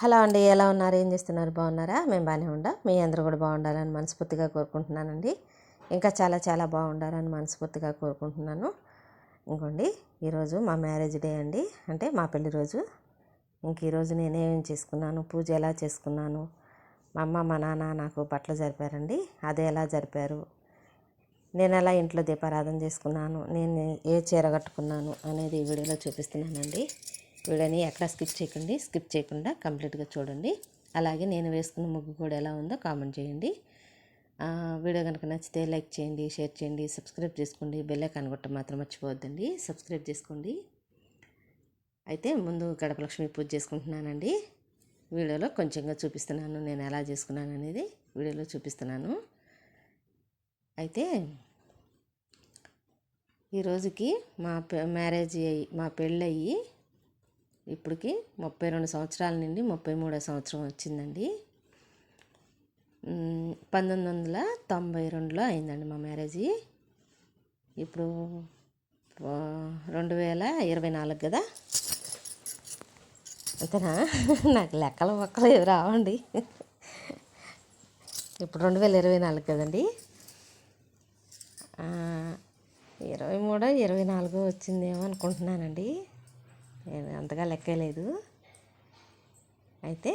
Hello అండి ఎలా ఉన్నారు? ఏం చేస్తున్నారు? బాగున్నారా? మేము బాగానే ఉండా. మీ అందరూ కూడా బాగుండాలని మనస్ఫూర్తిగా కోరుకుంటున్నానండి. ఇంకా చాలా చాలా బాగుండాలని మనస్ఫూర్తిగా కోరుకుంటున్నాను. ఇంకోండి ఈరోజు మా మ్యారేజ్ డే అండి. అంటే మా పెళ్ళి రోజు. ఇంక ఈరోజు నేనేం చేసుకున్నాను? పూజ ఎలా చేసుకున్నాను? మా అమ్మ మా నాన్న నాకు బట్టలు జరిపారండి. అదే ఎలా జరిపారు? నేను ఎలా ఇంట్లో దీపారాధన చేసుకున్నాను? నేను ఏ చీర కట్టుకున్నాను? అనేది ఈ వీడియోలో చూపిస్తున్నానండి. వీడియోని ఎక్కడ స్కిప్ చేయకండి స్కిప్ చేయకుండా కంప్లీట్గా చూడండి. అలాగే నేను వేసుకున్న ముగ్గు కూడా ఎలా ఉందో కామెంట్ చేయండి. వీడియో కనుక నచ్చితే లైక్ చేయండి షేర్ చేయండి సబ్స్క్రైబ్ చేసుకోండి. బెల్ ఐకాన్ కొట్టడం మాత్రం మర్చిపోవద్దండి. సబ్స్క్రైబ్ చేసుకోండి. అయితే ముందు గడప లక్ష్మి పూజ చేసుకుంటున్నానండి. వీడియోలో కొంచెంగా చూపిస్తున్నాను నేను ఎలా చేసుకున్నాను అనేది వీడియోలో చూపిస్తున్నాను. అయితే ఈ రోజుకి మా పె- మ్యారేజ్ అయ్యి మా పెళ్ళి అయ్యి ఇప్పటికి ముప్పై రెండు సంవత్సరాల నుండి ముప్పై మూడో సంవత్సరం వచ్చిందండి. పంతొమ్మిది వందల తొంభై రెండులో అయిందండి మా మ్యారేజీ. ఇప్పుడు రెండు వేల ఇరవై నాలుగు కదా? అంతేనా నాకు లెక్కలు ఒక్కలు ఏవి రావండి. ఇప్పుడు రెండు వేల ఇరవై నాలుగు కదండి? ఇరవై మూడో ఇరవై నాలుగో వచ్చిందేమో అనుకుంటున్నానండి. నేను అంతగా లెక్కలేదు. అయితే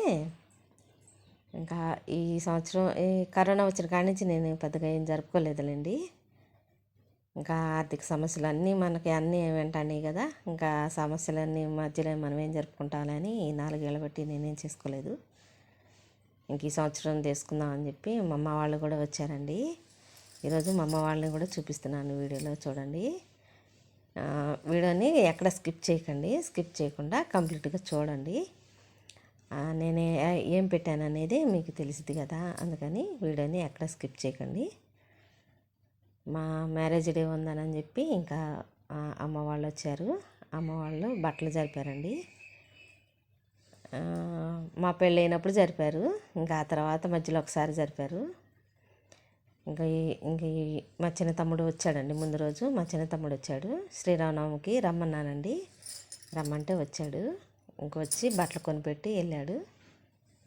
ఇంకా ఈ సంవత్సరం ఈ కరోనా వచ్చిన కాడి నుంచి నేను పెద్దగా ఏం జరుపుకోలేదులేండి. ఇంకా ఆర్థిక సమస్యలు అన్నీ మనకి అన్నీ వెంటాయి కదా. ఇంకా సమస్యలన్నీ మధ్యలో మనం ఏం జరుపుకుంటామని ఈ నాలుగేళ్ళ బట్టి నేనేం చేసుకోలేదు. ఇంక ఈ సంవత్సరం తీసుకుందాం అని చెప్పి మా అమ్మ వాళ్ళు కూడా వచ్చారండి. ఈరోజు మా అమ్మ వాళ్ళని కూడా చూపిస్తున్నాను వీడియోలో చూడండి. వీడియోని ఎక్కడ స్కిప్ చేయకండి. స్కిప్ చేయకుండా కంప్లీట్గా చూడండి. నేనే నేను ఏం పెట్టాను అనేది మీకు తెలిసింది కదా. అందుకని వీడియోని ఎక్కడ స్కిప్ చేయకండి. మా మ్యారేజ్ డే ఉందని చెప్పి ఇంకా అమ్మ వాళ్ళు వచ్చారు. అమ్మ వాళ్ళు బట్టలు జరిపారండి. మా పెళ్ళి అయినప్పుడు జరిపారు. ఇంకా ఆ తర్వాత మధ్యలో ఒకసారి జరిపారు. ఇంకా ఈ- ఇంక ఈ మా చిన్న తమ్ముడు వచ్చాడండి ముందు రోజు. మా చిన్న తమ్ముడు వచ్చాడు. శ్రీరామనవమికి రమ్మన్నానండి. రమ్మంటే వచ్చాడు. ఇంకొచ్చి బట్టలు కొనిపెట్టి వెళ్ళాడు.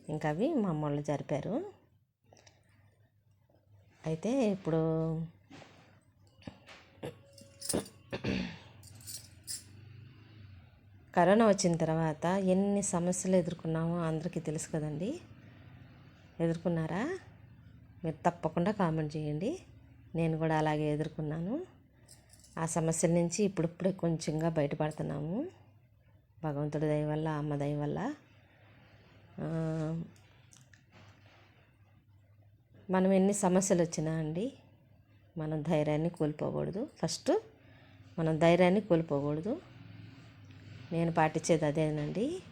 ఇంకా అవి మా అమ్మ వాళ్ళు జరిపారు. అయితే ఇప్పుడు కరోనా వచ్చిన తర్వాత ఎన్ని సమస్యలు ఎదుర్కొన్నామో అందరికీ తెలుసు కదండి. ఎదుర్కొన్నారా? మీరు తప్పకుండా కామెంట్ చేయండి. నేను కూడా అలాగే ఎదుర్కొన్నాను. ఆ సమస్యల నుంచి ఇప్పుడిప్పుడే కొంచెంగా బయటపడుతున్నాము. భగవంతుడి దయ వల్ల అమ్మ దయ వల్ల. మనం ఎన్ని సమస్యలు వచ్చినా అండి మనం ధైర్యాన్ని కోల్పోకూడదు. ఫస్ట్ మనం ధైర్యాన్ని కోల్పోకూడదు. నేను పాటించేది అదేనండి.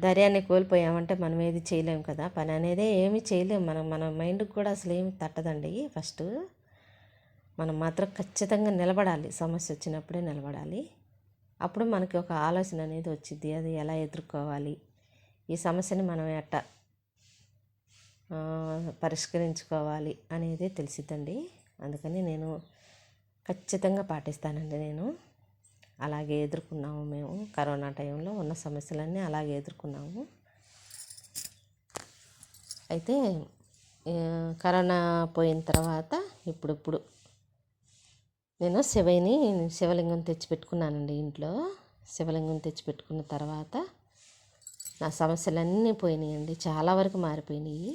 ధైర్యాన్ని కోల్పోయామంటే మనం ఏది చేయలేము కదా. పని అనేది ఏమీ చేయలేము మనం మన మైండ్కి కూడా అసలు ఏమి తట్టదండి. ఫస్ట్ మనం మాత్రం ఖచ్చితంగా నిలబడాలి. సమస్య వచ్చినప్పుడే నిలబడాలి. అప్పుడు మనకి ఒక ఆలోచన అనేది వచ్చింది అది ఎలా ఎదుర్కోవాలి? ఈ సమస్యని మనం ఎట్ట పరిష్కరించుకోవాలి అనేది తెలిసిద్దండి. అందుకని నేను ఖచ్చితంగా పాటిస్తానండి నేను. అలాగే ఎదుర్కొన్నాము మేము కరోనా టైంలో ఉన్న సమస్యలన్నీ అలాగే ఎదుర్కొన్నాము. అయితే కరోనా పోయిన తర్వాత ఇప్పుడిప్పుడు నేను శివయ్యని శివలింగం తెచ్చిపెట్టుకున్నానండి ఇంట్లో. శివలింగం తెచ్చిపెట్టుకున్న తర్వాత నా సమస్యలన్నీ పోయినాయండి. చాలా వరకు మారిపోయినాయి.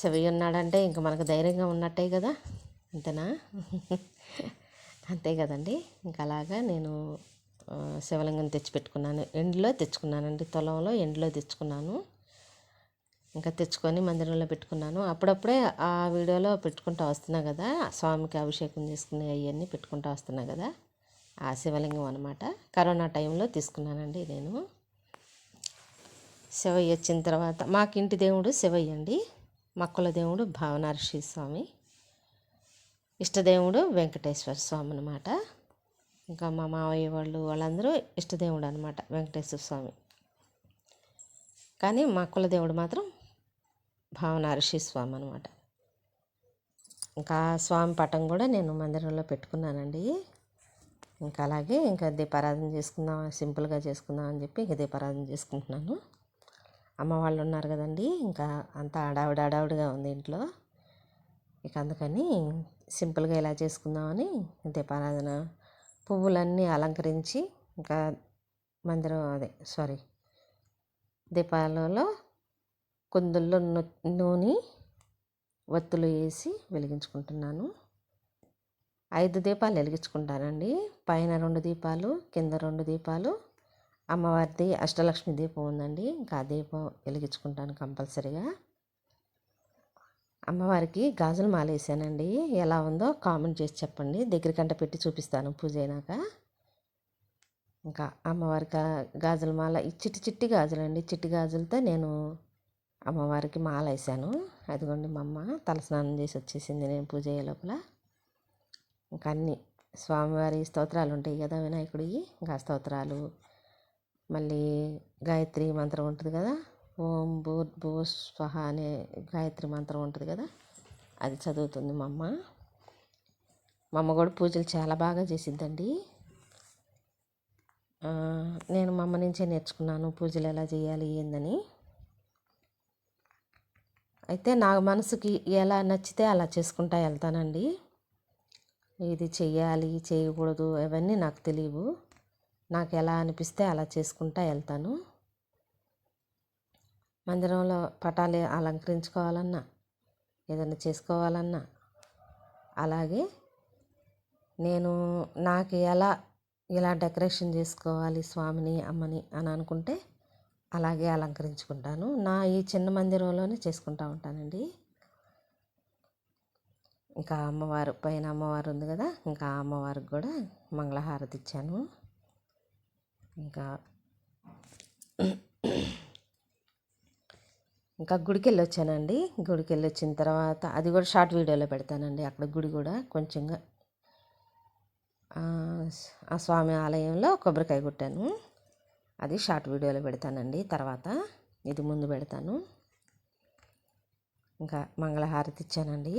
శివయ్య ఉన్నాడంటే ఇంకా మనకు ధైర్యంగా ఉన్నట్టే కదా అంతేనా? అంతే కదండి. ఇంకా అలాగా నేను శివలింగం తెచ్చిపెట్టుకున్నాను. ఎండ్లో తెచ్చుకున్నానండి. తొలంలో ఎండ్లో తెచ్చుకున్నాను. ఇంకా తెచ్చుకొని మందిరంలో పెట్టుకున్నాను. అప్పుడప్పుడే ఆ వీడియోలో పెట్టుకుంటూ వస్తున్నా కదా. స్వామికి అభిషేకం చేసుకునే అవన్నీ పెట్టుకుంటూ వస్తున్నా కదా. ఆ శివలింగం అనమాట కరోనా టైంలో తీసుకున్నానండి నేను. శివయ్య వచ్చిన తర్వాత మాకు ఇంటి దేవుడు శివయ్య అండి. మా కుల దేవుడు భావనార్షి స్వామి. ఇష్టదేవుడు వెంకటేశ్వర స్వామి అనమాట ఇంకా మా మావయ్య వాళ్ళు వాళ్ళందరూ ఇష్టదేవుడు అనమాట వెంకటేశ్వర స్వామి. కానీ మా కులదేవుడు మాత్రం భావన ఋషి స్వామి అనమాట ఇంకా స్వామి పటం కూడా నేను మందిరంలో పెట్టుకున్నానండి. ఇంకా అలాగే ఇంకా దీపారాధన చేసుకుందాం సింపుల్గా చేసుకుందాం అని చెప్పి ఇంకా దీపారాధన చేసుకుంటున్నాను. అమ్మ వాళ్ళు ఉన్నారు కదండి ఇంకా అంతా అడావిడ అడావిడిగా ఉంది ఇంట్లో. ఇక అందుకని సింపుల్గా ఇలా చేసుకుందామని దీపారాధన పువ్వులన్నీ అలంకరించి ఇంకా మందిరం అదే సారీ దీపాలలో కుందుల్లో నూనె ఒత్తులు వేసి వెలిగించుకుంటున్నాను. ఐదు దీపాలు వెలిగించుకుంటానండి. పైన రెండు దీపాలు కింద రెండు దీపాలు. అమ్మవారిది అష్టలక్ష్మి దీపం ఉందండి. ఇంకా ఆ దీపం వెలిగించుకుంటాను కంపల్సరీగా. అమ్మవారికి గాజులు మాలేసానండి ఎలా ఉందో కామెంట్ చేసి చెప్పండి. దగ్గర కంట పెట్టి చూపిస్తాను పూజ అయినాక. ఇంకా అమ్మవారికి గాజుల మాల ఈ చిట్టి చిట్టి గాజులండి. చిట్టి గాజులతో నేను అమ్మవారికి మాల వేసాను అదిగోండి మా అమ్మ తలస్నానం చేసి వచ్చేసింది నేను పూజ అయ్యే లోపల. ఇంకా అన్ని స్వామివారి స్తోత్రాలు ఉంటాయి కదా వినాయకుడివి. ఇంకా స్తోత్రాలు మళ్ళీ గాయత్రి మంత్రం ఉంటుంది కదా ఓం భూర్ భూ స్వహ అనే గాయత్రి మంత్రం ఉంటుంది కదా అది చదువుతుంది మా అమ్మ. మా అమ్మ కూడా పూజలు చాలా బాగా చేసిద్దండి. నేను మా అమ్మ నుంచే నేర్చుకున్నాను పూజలు ఎలా చేయాలి ఏందని. అయితే నా మనసుకి ఎలా నచ్చితే అలా చేసుకుంటా వెళ్తానండి. ఇది చెయ్యాలి చేయకూడదు అవన్నీ నాకు తెలియవు. నాకు ఎలా అనిపిస్తే అలా చేసుకుంటా వెళ్తాను. మందిరంలో పటాలు అలంకరించుకోవాలన్నా ఏదైనా చేసుకోవాలన్నా. అలాగే నేను నాకు ఎలా ఇలా డెకరేషన్ చేసుకోవాలి స్వామిని అమ్మని అని అనుకుంటే అలాగే అలంకరించుకుంటాను. నా ఈ చిన్న మందిరంలోనే చేసుకుంటూ ఉంటానండి. ఇంకా అమ్మవారు పైన అమ్మవారు ఉంది కదా ఇంకా అమ్మవారికి కూడా మంగళహారతి ఇచ్చాను. ఇంకా ఇంకా గుడికి వెళ్ళొచ్చానండి గుడికి వెళ్ళొచ్చిన తర్వాత అది కూడా షార్ట్ వీడియోలో పెడతానండి. అక్కడ గుడి కూడా కొంచెంగా ఆ స్వామి ఆలయంలో కొబ్బరికాయ కొట్టాను. అది షార్ట్ వీడియోలో పెడతానండి. తర్వాత ఇది ముందు పెడతాను. ఇంకా మంగళహారతి ఇచ్చానండి.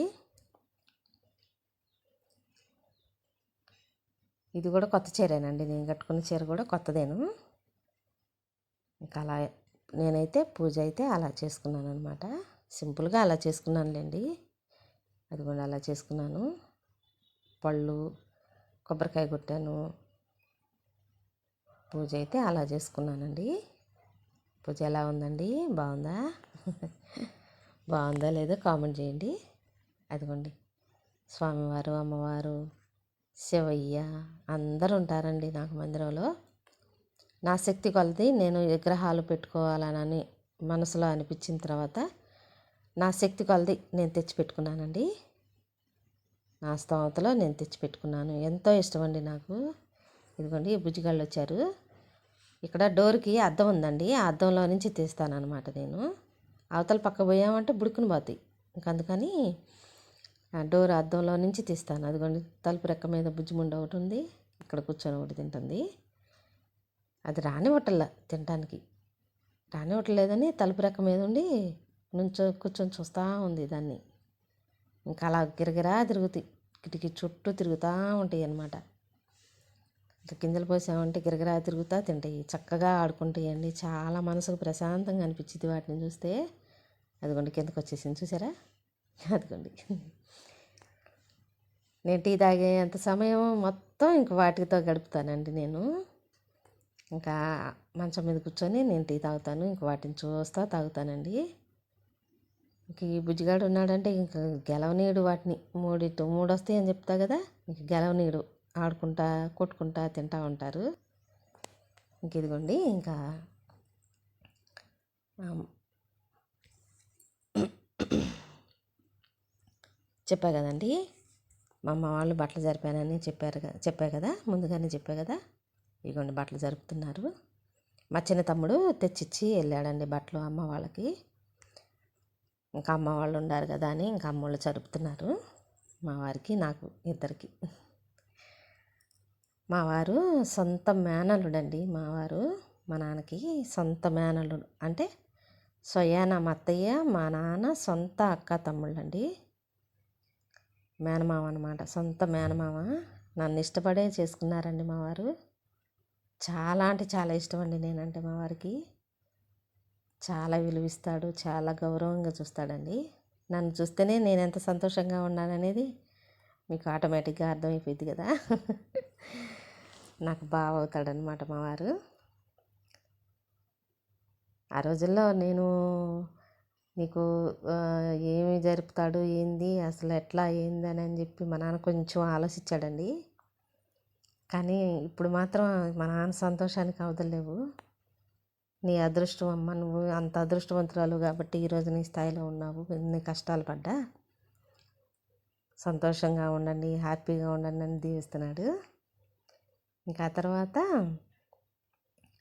ఇది కూడా కొత్త చీరేనండి. నేను కట్టుకున్న చీర కూడా కొత్తదేను. ఇంకా అలా నేనైతే పూజ అయితే అలా చేసుకున్నాను అనమాట సింపుల్గా అలా చేసుకున్నానులేండి. అది కూడా అలా చేసుకున్నాను. పళ్ళు కొబ్బరికాయ కొట్టాను. పూజ అయితే అలా చేసుకున్నానండి. పూజ ఎలా ఉందండి? బాగుందా? బాగుందా లేదో కామెంట్ చేయండి. అదిగోండి. స్వామివారు అమ్మవారు శివయ్య అందరు ఉంటారండి నాకు మందిరంలో. నా శక్తి కొలది నేను విగ్రహాలు పెట్టుకోవాలని మనసులో అనిపించిన తర్వాత నా శక్తి కొలది నేను తెచ్చిపెట్టుకున్నానండి. నా స్తోమతలో నేను తెచ్చిపెట్టుకున్నాను. ఎంతో ఇష్టం అండి నాకు. ఇదిగోండి బుజ్జిగాళ్ళు వచ్చారు. ఇక్కడ డోర్కి అద్దం ఉందండి. ఆ అద్దంలో నుంచి తీస్తాను నేను. అవతల పక్క పోయామంటే బుడుకుని పోతాయి. ఇంక అందుకని డోర్ అద్దంలో నుంచి తీస్తాను. అదిగోండి తలుపు రెక్క మీద బుజ్జిముండ ఒకటి ఉంది. ఇక్కడ కూర్చొని ఒకటి తింటుంది. అది రానివ్వటల్లా తినడానికి. రానివ్వట్లేదని తలుపు రెక్క మీద ఉండి నుంచో కూర్చొని చూస్తూ ఉంది దాన్ని. ఇంకా అలా గిరగిరా తిరుగుతాయి. కిటికీ చుట్టూ తిరుగుతూ ఉంటాయి అన్నమాట. గింజలు పోసామంటే గిరగిరా తిరుగుతూ తింటాయి. చక్కగా ఆడుకుంటాయండి. చాలా మనసుకు ప్రశాంతంగా అనిపించింది వాటిని చూస్తే. అదిగోండి కిందకు వచ్చేసింది. చూసారా? అదిగోండి. నేను టీ తాగేంత సమయం మొత్తం ఇంక వాటితో గడుపుతానండి నేను. ఇంకా మంచం మీద కూర్చొని నేను టీ తాగుతాను ఇంక వాటిని చూస్తా తాగుతానండి. ఇంక ఈ బుజ్జిగాడు ఉన్నాడంటే ఇంక గెలవనీయుడు వాటిని. మూడిట్టు మూడు వస్తాయి అని చెప్తా కదా ఇంక గెలవనీయుడు ఆడుకుంటా కొట్టుకుంటా తింటా ఉంటారు. ఇంక ఇదిగోండి ఇంకా చెప్పా కదండి. మా అమ్మ వాళ్ళు బట్టలు జరిపానని చెప్పారు చెప్పా కదా ముందుగానే చెప్పా కదా. ఇదిగోండి బట్టలు జరుపుతున్నారు. మా చిన్న తమ్ముడు తెచ్చిచ్చి వెళ్ళాడండి బట్టలు అమ్మ వాళ్ళకి. ఇంకా అమ్మ వాళ్ళు ఉండారు కదా అని ఇంకా అమ్మ వాళ్ళు జరుపుతున్నారు. మా వారికి నాకు ఇద్దరికి. మా వారు సొంత మేనలుడండి మా వారు మా నాన్నకి సొంత మేనలుడు అంటే సొయాన మా అత్తయ్య మా నాన్న సొంత అక్క తమ్ముళ్ళండి. మేనమామ అనమాట సొంత మేనమామ నన్ను ఇష్టపడే చేసుకున్నారండి మా వారు. చాలా అంటే చాలా ఇష్టం అండి నేనంటే మా వారికి. చాలా విలువిస్తాడు చాలా గౌరవంగా చూస్తాడండి. నన్ను చూస్తేనే నేను ఎంత సంతోషంగా ఉన్నాననేది మీకు ఆటోమేటిక్గా అర్థమైపోయింది కదా. నాకు బాగా అవుతాడనమాట మా వారు. ఆ రోజుల్లో నేను నీకు ఏమి జరుపుతాడు ఏంది అసలు ఎట్లా ఏంది అని చెప్పి మా నాన్న కొంచెం ఆలోచించాడండి. కానీ ఇప్పుడు మాత్రం మా నాన్న సంతోషానికి అవదలేవు నీ అదృష్టం అమ్మ నువ్వు అంత అదృష్టవంతురాలు కాబట్టి ఈరోజు నీ స్థాయిలో ఉన్నావు. ఎన్ని కష్టాలు పడ్డా? సంతోషంగా ఉండండి హ్యాపీగా ఉండండి అని దీవిస్తున్నాడు. ఇంకా ఆ తర్వాత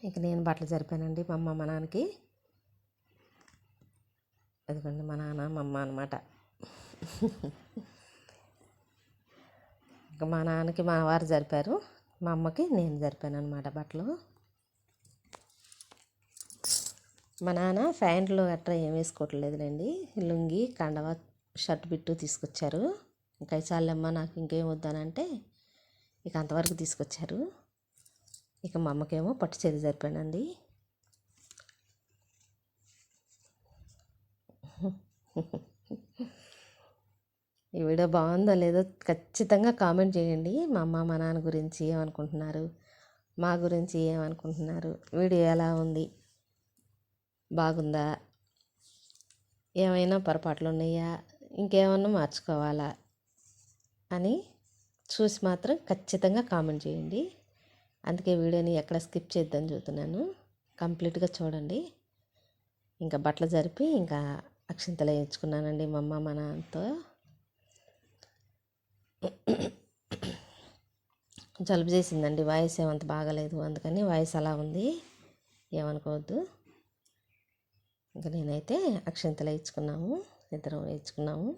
ఇక నేను బట్టలు జరిపానండి మా అమ్మ మా నాన్నకి. అదిగోండి మా నాన్న మా అమ్మ అనమాట ఇంకా మా నాన్నకి మా వారు జరిపారు. మా అమ్మకి నేను జరిపాను అనమాట బట్టలు. మా నాన్న ప్యాంట్లు గట్రా ఏం వేసుకోవట్లేదులేండి. లుంగి కండవ షర్ట్ బిట్టు తీసుకొచ్చారు. ఇంకా చాలమ్మ నాకు ఇంకేం వద్దానంటే ఇక అంతవరకు తీసుకొచ్చారు. ఇక మా అమ్మకేమో పట్టు చీర జరిపానండి ఈ వీడియో బాగుందో లేదో ఖచ్చితంగా కామెంట్ చేయండి. మా అమ్మ మా నాన్న గురించి ఏమనుకుంటున్నారు? మా గురించి ఏమనుకుంటున్నారు? వీడియో ఎలా ఉంది? బాగుందా? ఏమైనా పొరపాట్లు ఉన్నాయా? ఇంకేమన్నా మార్చుకోవాలా? అని చూసి మాత్రం ఖచ్చితంగా కామెంట్ చేయండి. అందుకే వీడియోని ఎక్కడ స్కిప్ చేద్దని చూస్తున్నాను. కంప్లీట్గా చూడండి. ఇంకా బట్టలు జరిపి ఇంకా అక్షింతలు వేయించుకున్నానండి మా అమ్మ మా నాన్నతో. జలుబు చేసిందండి. వాయిస్ ఏమంత బాగలేదు. అందుకని వాయిస్ అలా ఉంది. ఏమనుకోవద్దు. ఇంకా నేనైతే అక్షంతలు వేయించుకున్నాము. ఇద్దరం వేయించుకున్నాము.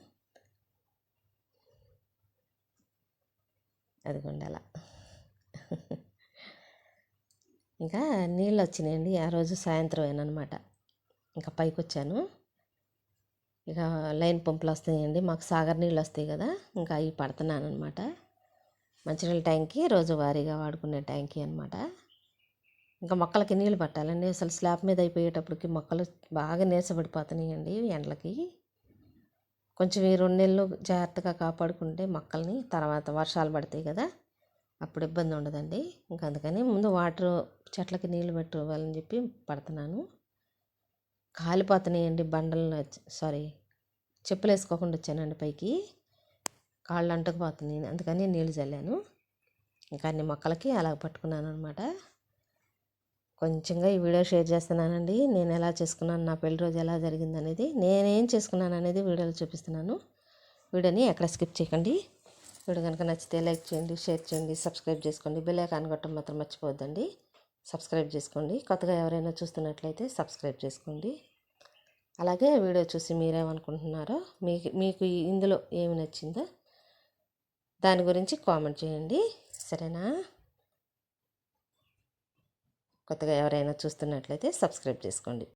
అది అలా. ఇంకా నీళ్ళు వచ్చినాయండి. ఆ రోజు సాయంత్రం అనమాట ఇంకా పైకి వచ్చాను ఇక లైన్ పంపులు వస్తాయండి మాకు సాగర్ నీళ్ళు వస్తాయి కదా ఇంకా అవి పడుతున్నాను అనమాట మంచినీళ్ళ ట్యాంకీ రోజువారీగా వాడుకునే ట్యాంకీ అనమాట ఇంకా మొక్కలకి నీళ్ళు పట్టాలండి అసలు స్లాబ్ మీద అయిపోయేటప్పటికి మొక్కలు బాగా నీరసపడిపోతున్నాయండి ఎండలకి కొంచెం ఈ రెండు నెలలు జాగ్రత్తగా కాపాడుకుంటే మొక్కల్ని తర్వాత వర్షాలు పడతాయి కదా అప్పుడు ఇబ్బంది ఉండదండి ఇంకా అందుకని ముందు వాటర్ చెట్లకి నీళ్ళు పెట్టుకోవాలని చెప్పి పడుతున్నాను కాలిపోతున్నాయండి బండలు సారీ చెప్పులు వేసుకోకుండా వచ్చానండి పైకి. కాళ్ళు అంటుకుపోతున్నాయి అందుకని నీళ్ళు చల్లాను. ఇంకా అన్ని మొక్కలకి అలా పట్టుకున్నాను అనమాట కొంచెంగా ఈ వీడియో షేర్ చేస్తున్నానండి. నేను ఎలా చేసుకున్నాను నా పెళ్ళి రోజు ఎలా జరిగింది అనేది నేనేం చేసుకున్నాను అనేది వీడియోలో చూపిస్తున్నాను. వీడియోని ఎక్కడ స్కిప్ చేయకండి. వీడియో కనుక నచ్చితే లైక్ చేయండి షేర్ చేయండి సబ్స్క్రైబ్ చేసుకోండి. బెల్ ఐకాన్ కొట్టడం మాత్రం మర్చిపోవద్దండి. సబ్స్క్రైబ్ చేసుకోండి. కొత్తగా ఎవరైనా చూస్తున్నట్లయితే సబ్స్క్రైబ్ చేసుకోండి. అలాగే వీడియో చూసి మీరేమనుకుంటున్నారో మీకు మీకు ఇందులో ఏమి నచ్చిందో దాని గురించి కామెంట్ చేయండి. సరేనా? కొత్తగా ఎవరైనా చూస్తున్నట్లయితే సబ్స్క్రైబ్ చేసుకోండి.